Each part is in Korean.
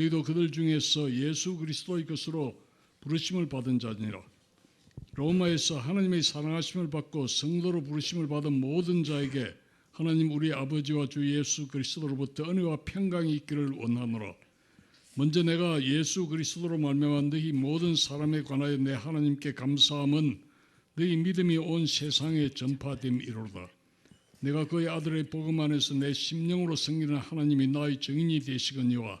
너희도 그들 중에서 예수 그리스도의 것으로 부르심을 받은 자니라. 로마에서 하나님의 사랑하심을 받고 성도로 부르심을 받은 모든 자에게 하나님 우리 아버지와 주 예수 그리스도로부터 은혜와 평강이 있기를 원하노라. 먼저 내가 예수 그리스도로 말미암아 너희 모든 사람에 관하여 내 하나님께 감사함은 너희 믿음이 온 세상에 전파됨이로다. 내가 그의 아들의 복음 안에서 내 심령으로 섬기는 하나님이 나의 증인이 되시거니와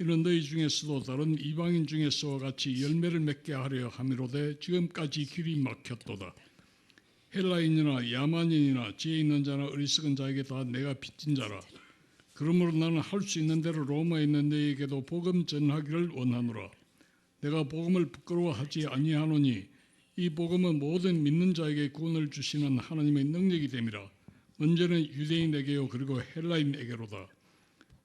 이는 너희 중에서도 다른 이방인 중에서와 같이 열매를 맺게 하려 함이로되 지금까지 길이 막혔도다. 헬라인이나 야만인이나 지혜 있는 자나 어리석은 자에게 다 내가 빚진 자라. 그러므로 나는 할 수 있는 대로 로마에 있는 너희에게도 복음 전하기를 원하노라. 내가 복음을 부끄러워하지 아니하노니 이 복음은 모든 믿는 자에게 구원을 주시는 하나님의 능력이 됨이라. 먼저는 유대인에게요 그리고 헬라인에게로다.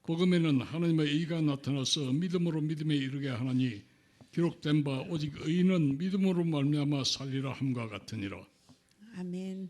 복음에는 하나님의 의가 나타나서 믿음으로 믿음에 이르게 하나니 기록된 바 오직 의인은 믿음으로 말미암아 살리라 함과 같으니라. 아멘.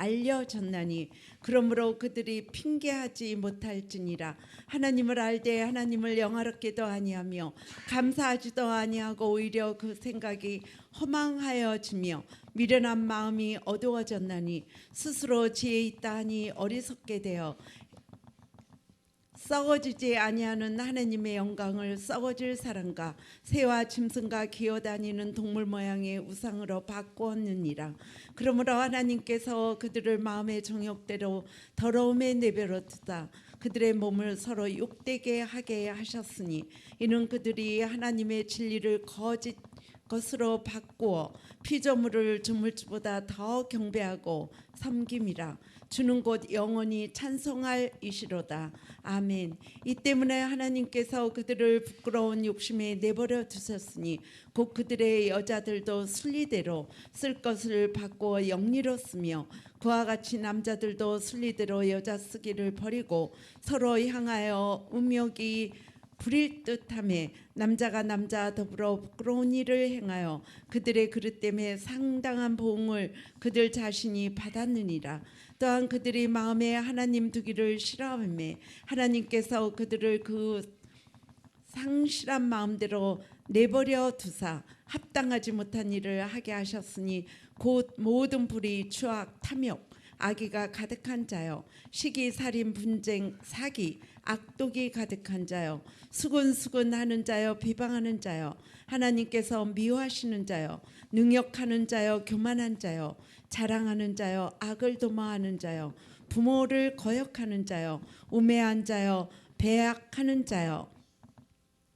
알려졌나니 그러므로 그들이 핑계하지 못할지니라. 하나님을 알되 하나님을 영화롭게도 아니하며 감사하지도 아니하고 오히려 그 생각이 허망하여지며 미련한 마음이 어두워졌나니 스스로 지혜 있다 하니 어리석게 되어 썩어지지 아니하는 하나님의 영광을 썩어질 사람과 새와 짐승과 기어다니는 동물 모양의 우상으로 바꾸었느니라. 그러므로 하나님께서 그들을 마음의 정욕대로 더러움에 내버려 두다. 그들의 몸을 서로 욕되게 하게 하셨으니 이는 그들이 하나님의 진리를 거짓 것으로 바꾸어 피조물을 주물주보다 더 경배하고 섬김이라. 주는 곳 영원히 찬송할 이시로다. 아멘. 이 때문에 하나님께서 그들을 부끄러운 욕심에 내버려 두셨으니 곧 그들의 여자들도 순리대로 쓸 것을 바꾸어 영리로 쓰며 그와 같이 남자들도 순리대로 여자 쓰기를 버리고 서로 향하여 음욕이 부릴 듯함에 남자가 남자 더불어 부끄러운 일을 행하여 그들의 그릇 때문에 상당한 보응을 그들 자신이 받았느니라. 또한 그들이 마음에 하나님 두기를 싫어하며 하나님께서 그들을 그 상실한 마음대로 내버려 두사 합당하지 못한 일을 하게 하셨으니 곧 모든 불의 추악 탐욕 악의가 가득한 자요. 시기 살인 분쟁 사기 악독이 가득한 자요. 수근수근하는 자요 비방하는 자요. 하나님께서 미워하시는 자요. 능욕하는 자요 교만한 자요. 자랑하는 자요 악을 도모하는 자요. 부모를 거역하는 자요. 우매한 자요 배악하는 자요.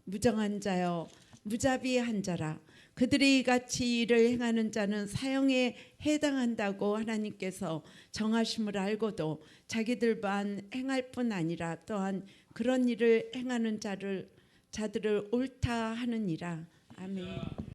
무정한 자요. 무자비한 자라 그들이 같이 일을 행하는 자는 사형에 해당한다고 하나님께서 정하심을 알고도 자기들만 행할 뿐 아니라 또한 그런 일을 행하는 자를 자들을 옳다 하느니라 아멘.